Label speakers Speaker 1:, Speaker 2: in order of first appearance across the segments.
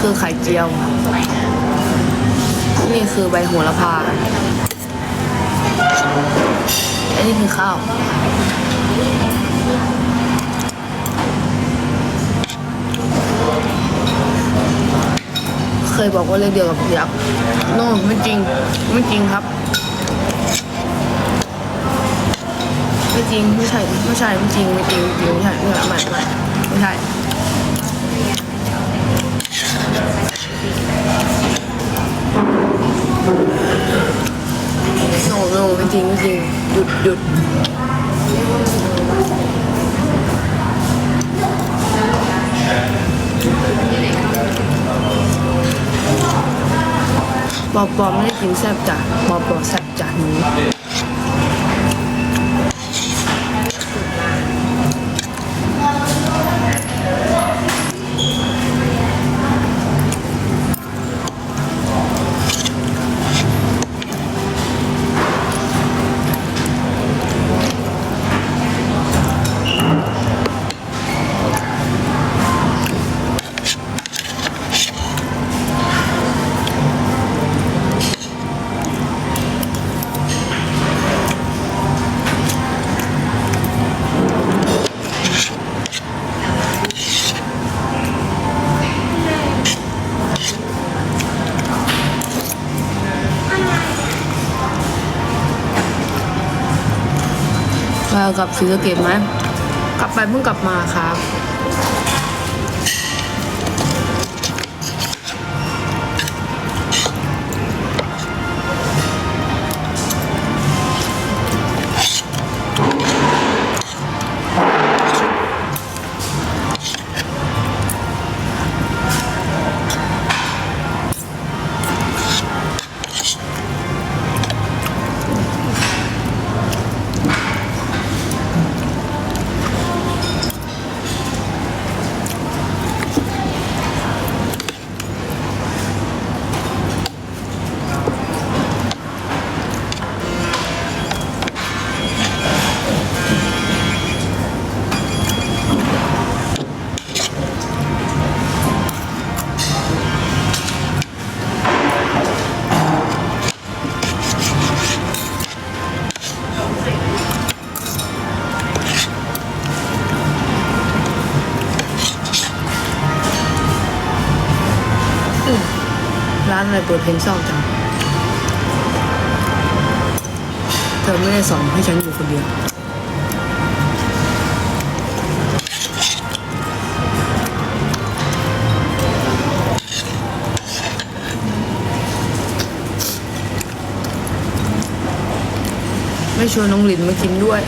Speaker 1: คือไข่เจียว นี่คือใบโหระพาอันนี้คือข้าว เคยบอกว่าเลขเดียวกับยักษ์โน่ไม่จริง ไม่จริงครับ ไม่จริง ไม่ใช่ ไม่ใช่ ไม่จริง ไม่จริง ไม่จริง ไม่ใช่ ไม่ใช่ไม่ไม่ไม่ใช่ โนโนไม่จริงไม่จริงหยุดหยุดปอปอไม่ได้กินแซ่บจ้ะปอปอแซ่บจ้ะหนู กับศรีสะเกดไหม กลับไปเพิ่งกลับมาครับ เปิดเพลงเศร้าจังเธอไม่ได้สอนให้ฉันอยู่คนเดียวไม่ชวนน้องหลินมากินด้วย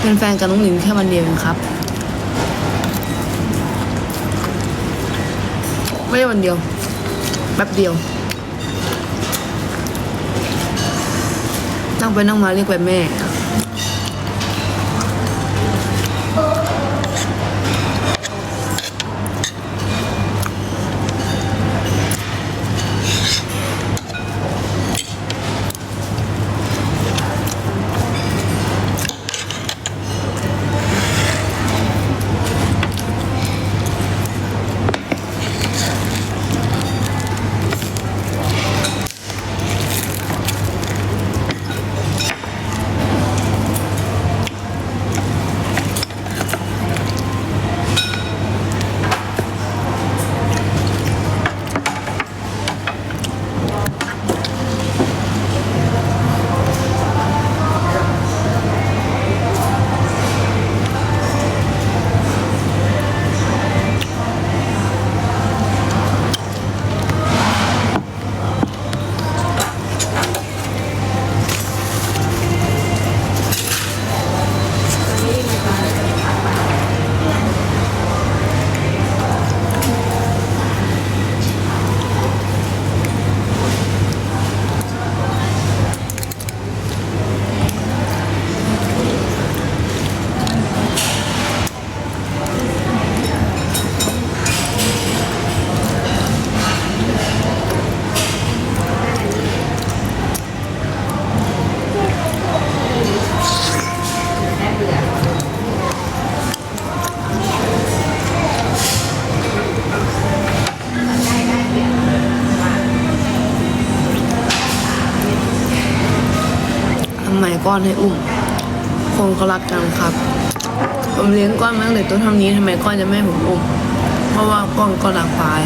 Speaker 1: เป็นแฟนกับน้องหลินแค่วันเดียวเองครับ ไม่ได้วันเดียวแป๊บเดียว นั่งไปนั่งมาเรียกไปแม่ ก้อนให้อุ้มคนเขารักกันครับ ผมเลี้ยงก้อนมาตั้งแต่ตัวเท่านี้ทำไมก้อนจะไม่ให้ผมอุ้ม เพราะว่าก้อนก็รักปลาย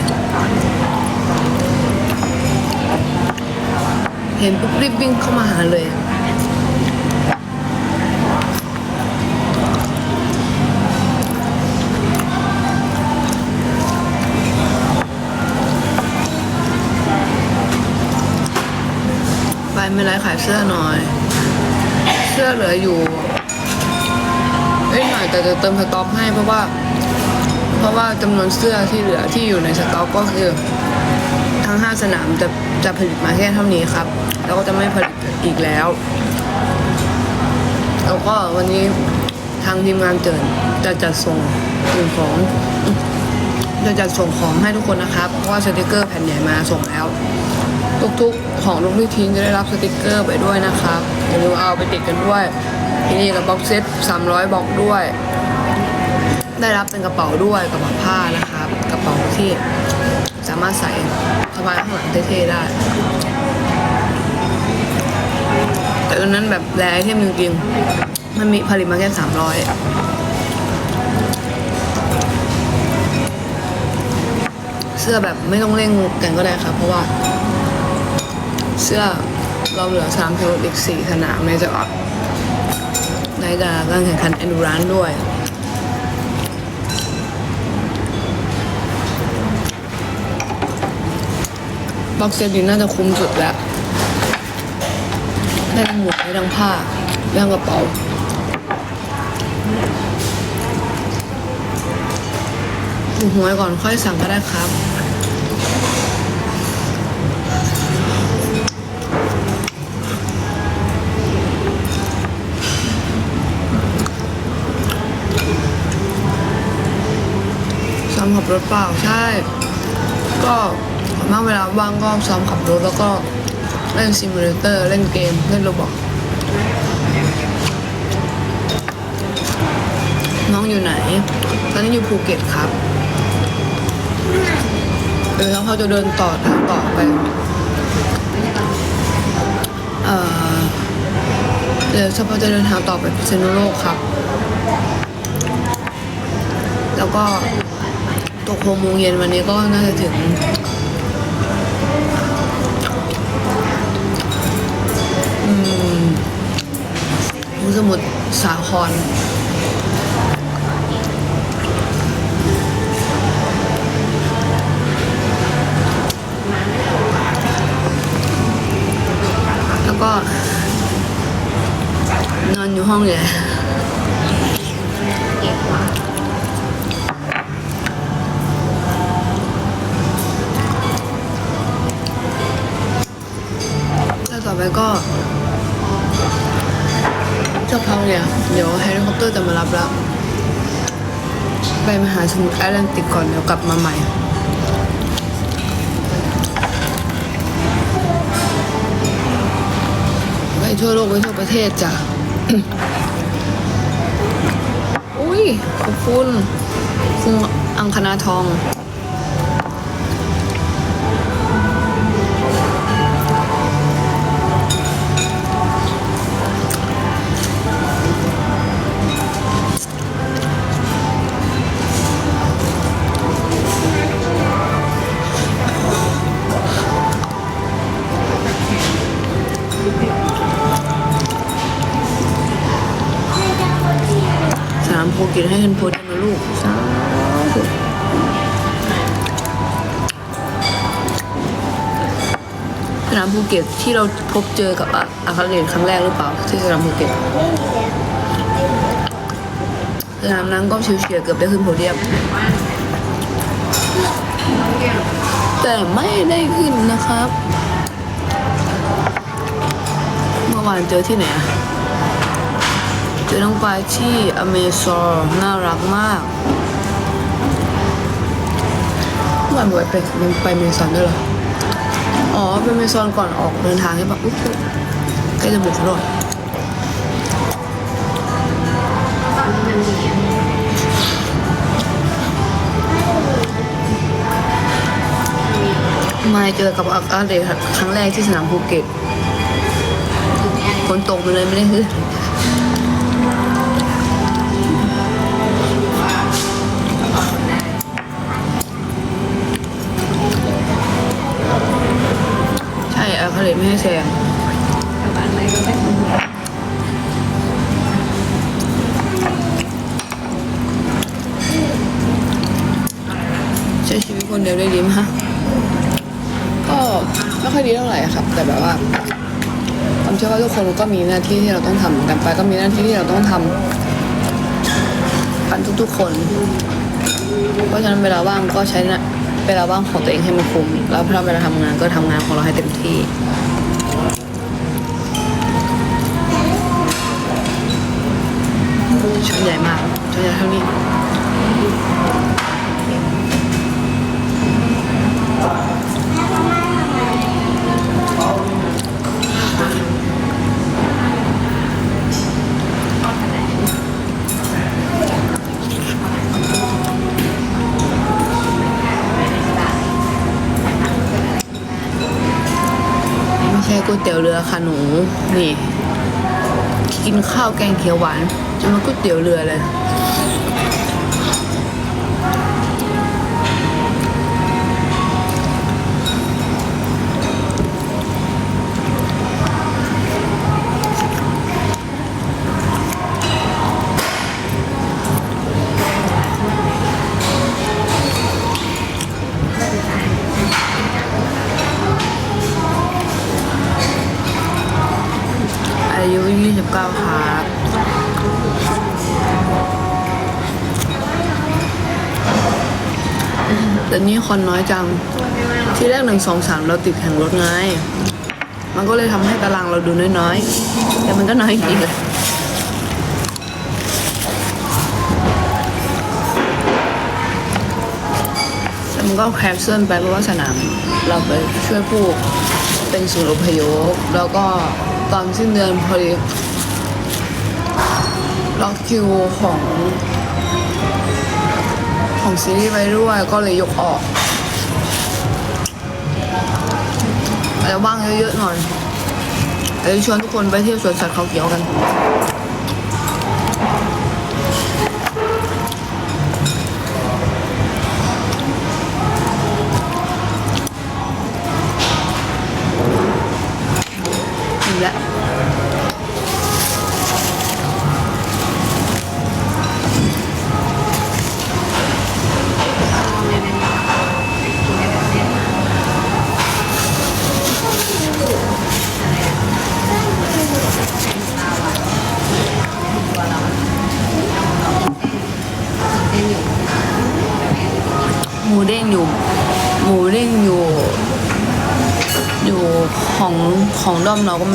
Speaker 1: เห็นปุ๊บรีบวิ่งเข้ามาหาเลยไปไม่ไรขายเสื้อหน่อย เสื้อเหลืออยู่เอ้ยหน่อยแต่จะเติมสต็อกให้เพราะว่า เพราะว่าจำนวนเสื้อที่เหลือที่อยู่ในสต็อกก็คือ ทั้ง 5 สนามจะจะผลิตมาแค่เท่านี้ครับ แล้วก็จะไม่ผลิตอีกแล้ว แล้วก็วันนี้ทางทีมงานเจินจะจัดส่งสิ่งของจะจัดส่งของให้ทุกคนนะครับ เพราะว่าสติกเกอร์แผ่นใหญ่มาส่งแล้ว ทุกๆ ของทุกที่ทิ้งจะได้รับสติกเกอร์ไปด้วยนะครับอย่าลืมเอาไปติดกันด้วยที่นี่กับบ็อกเซต300บ็อกด้วย ได้รับเป็นกระเป๋าด้วยกระเป๋าผ้านะครับ กระเป๋าที่สามารถใส่สบายข้างหลังเท่ๆได้ แต่ตอนนั้นแบบแรไอเทมจริงๆมันมีผลิตมาแค่300 เสื้อแบบไม่ต้องเร่งกันก็ได้ครับ เพราะว่า เสื้อเราเหลือสามเทลอีกสี่สนามในจะออกในการแข่งขันเอนดูรานด้วยบ็อกเซตนี้น่าจะคุ้มสุดแล้วได้ทั้งหมวกได้ทั้งผ้าได้ทั้งกระเป๋าดูหวยก่อนค่อยสั่งก็ได้ครับ บรถเปล่าใช่ ก็ส่วนมากเวลาว่างก็ซ้อมขับรถแล้วก็เล่นซิมูเลเตอร์เล่นเกมเล่นโรบอกน้องอยู่ไหน ตอนนี้อยู่ภูเก็ตครับเออแล้วเขาจะเดินต่อทางต่อไป เออเดี๋ยวเฉพาจะเดินทางต่อไปพิษณุโลกครับ แล้วก็ ตกหกโมงเย็นวันนี้ก็น่าจะถึงอืมสมุทรสาครแล้วก็ นอนอยู่ห้องใหญ่ แล้วก็จ้าพักเนี่ย เดี๋ยวเฮลิคอปเตอร์จะมารับแล้ว ไปมหาสมุทรแอตแลนติกก่อนเดี๋ยวกลับมาใหม่ไปทั่วโลกไปทั่วประเทศจ้ะ อุ้ยขอบคุณคุณอังคณาทอง เก็ตที่เราพบเจอกับอะอาคาเดนครั้งแรกหรือเปล่า ที่สนามภูเก็ตสนามนั้นก็ชิวเฉียดเกือบได้ขึ้นโพเดียม แต่ไม่ได้ขึ้นนะครับ เมื่อวานเจอที่ไหนอะเจอน้องปลายที่อเมซอนน่ารักมากเมื่อวานบอกไปไปเมซอนด้วยเหรอ อ๋อ เป็นเมซอนก่อนออกเดินทางใช่ปะอุ๊ยใกล้จะบุกแล้วด้วยมาเจอกับอาอาเดครั้งแรกที่สนามภูเก็ตฝนตกมาเลยไม่ได้ฮือ ก็มีหน้าที่ที่เราต้องทำกันไปก็มีหน้าที่ที่เราต้องทำกันทุกๆคน เพราะฉะนั้นเวลาว่างก็ใช้นะเวลาว่างของตัวเองให้มันคุ้มแล้วพอเวลาทำงานก็ทำงานของเราให้เต็มที่ ช้อนใหญ่มากช้อนใหญ่เท่านี้ วยเตี๋ยวเรือค่ะหนูนี่ กินข้าวแกงเขียวหวานจะมาก๋วยเตี๋ยวเรือเลย แต่นี่คนน้อยจัง ที่แรกหนึ่งสองสามเราติดแข่งรถไง มันก็เลยทำให้ตารางเราดูน้อยๆ แต่มันก็น้อยจริงเลยแต่มันก็แคนเซิลไปเพราะว่าสนาม เราไปช่วยผู้เป็นศูนย์อพยพแล้วก็ตอนสิ้นเดือนพอดีล็อกคิวของของซีรีส์ไปด้วยก็เลยยกออก อาจจะว่างเยอะๆหน่อยเลยชวนทุกคนไปเที่ยวสวนสัตว์เขาเขียวกัน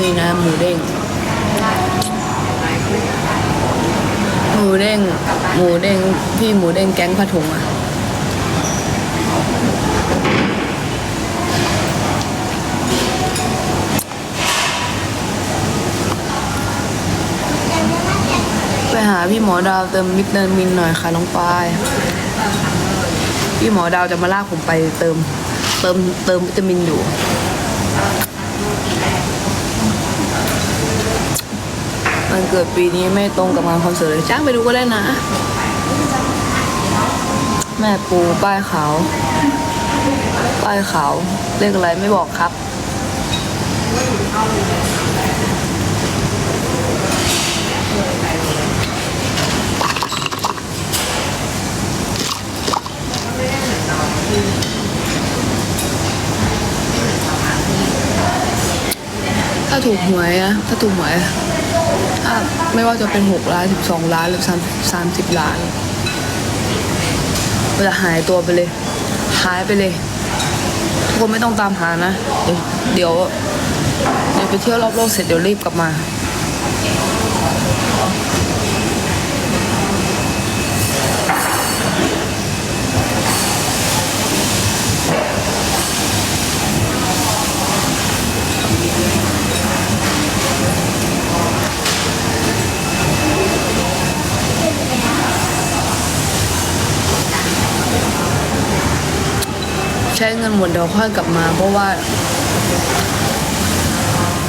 Speaker 1: ด้อมเราก็มีนะหมูเด้ง หมูเด้ง หมูเด้งพี่หมูเด้งแก๊งผ้าถุงอะไปหาพี่หมอดาวเติมวิตามินหน่อยค่ะน้องปายพี่หมอดาวจะมาลากผมไปเติม เติมเติมวิตามินอยู่ันเกิดปีนี้ไม่ตรงกับงานคอนเสิร์ตเลยจ้างไปดูก็ได้นะ แม่ปูป้ายขาวป้ายขาวเลขอะไรไม่บอกครับถ้าถูกหวยนะถ้าถูกหวย ไม่ว่าจะเป็นหกล้านสิบสองล้านหรือสามสามสิบล้านมันจะหายตัวไปเลย หายไปเลยทุกคนไม่ต้องตามหานะ เดี๋ยว เดี๋ยวเดี๋ยวไปเที่ยวรอบโลกเสร็จเดี๋ยวรีบกลับมา ใช้เงินหมดเดี๋ยวค่อยกลับมา เพราะว่า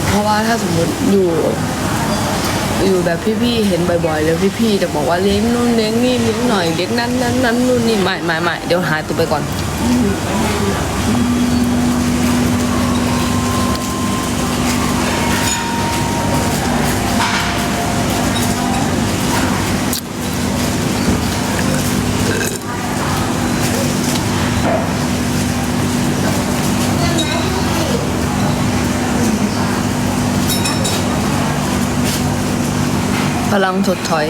Speaker 1: เพราะว่าถ้าสมมติอยู่ อยู่แบบพี่ๆเห็นบ่อยๆ แล้วพี่ๆจะบอกว่าเลี้ยงนู่นเลี้ยงนี่เลี้ยงหน่อยเลี้ยงนั้นนั้นนั้นนู่นนี่ไม่ไม่ไม่เดี๋ยวหายตัวไปก่อน ลังถดถอย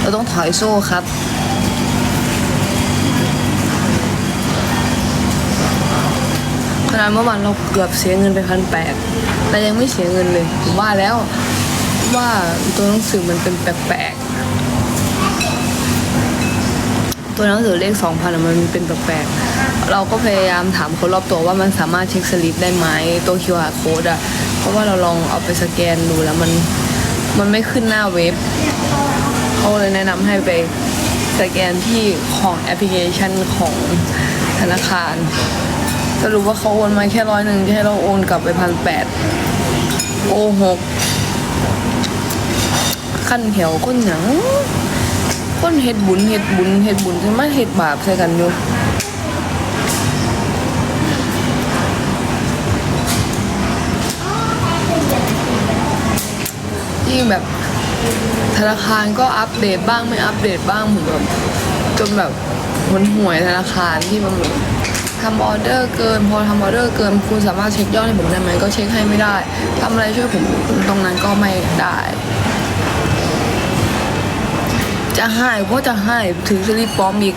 Speaker 1: เราต้องถอยโซ่ครับ ขนาดเมื่อวานเราเกือบเสียเงินไปพันแปดแต่ยังไม่เสียเงินเลยผมว่าแล้วว่าตัวหนังสือมันเป็นแปลกๆ ตัวหนังสือเลขสองพันมันเป็นแปลกๆ เราก็พยายามถามคนรอบตัวว่ามันสามารถเช็คสลิปได้ไหมตัว QR code อะเพราะว่าเราลองเอาไปสแกนดูแล้วมัน มันไม่ขึ้นหน้าเว็บเขาเลยแนะนำให้ไปสแกนที่ของแอปพลิเคชันของธนาคารสรุปว่าเขาโอนมาแค่ร้อยหนึ่งที่ให้เราโอนกลับไปพันแปดโอหกขั้นแถวก้นหยังก้นเห็ดบุญเห็ดบุญเห็ดบุญจะมเห็ดบาปใส่กันอยู่ แบบธนาคารก็อัปเดตบ้างไม่อัปเดตบ้างผมแบบจนแบบหนห่วยธนาคารที่มันแบบทำออเดอร์เกิน พอทำออเดอร์เกิน คุณสามารถเช็คยอดให้ผมได้ไหมก็เช็คให้ไม่ได้ทำอะไรช่วยผมตรงนั้นก็ไม่ได้ จะให้เพราะจะให้ถือสลิปปลอมอีก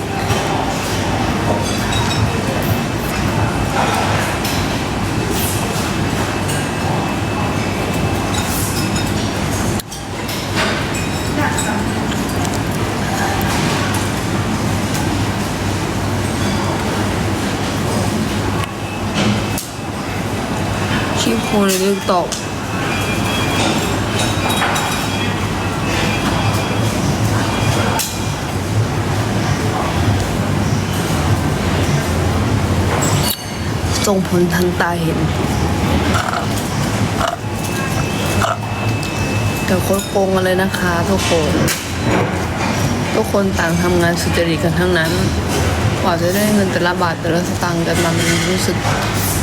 Speaker 1: โคนในติ๊กตอกส่งผลทันตาเห็น แต่โคตรโกงกันเลยนะคะทุกคน ทุกคนต่างทำงานสุจริตกันทั้งนั้น กว่าจะได้เงินแต่ละบาทแต่ละสตางค์กันมามันรู้สึก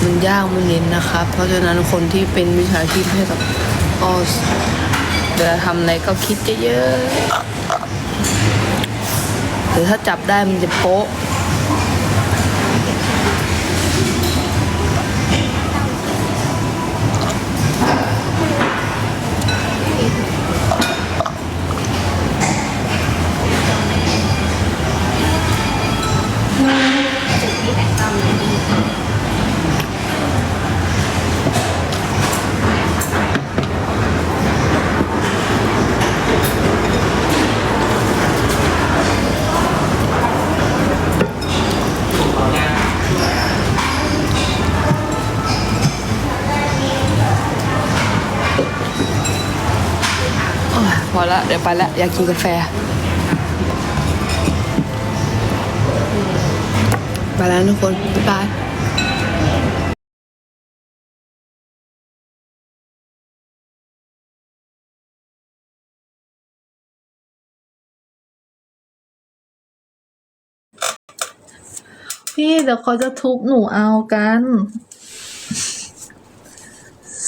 Speaker 1: มันยากมันเย็นนะครับ เพราะฉะนั้นคนที่เป็นวิชาชีพให้กับก็เวลาทำอะไรก็คิดเยอะๆหรือถ้าจับได้มันจะโป๊ะ ละเดี๋ยวไปละอยากกินกาแฟ ไปแล้วทุกคนบ๊ายบาย
Speaker 2: พี่เดี๋ยวเขาจะทุบหนูเอากัน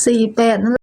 Speaker 2: สี่แปดนั่นแหละ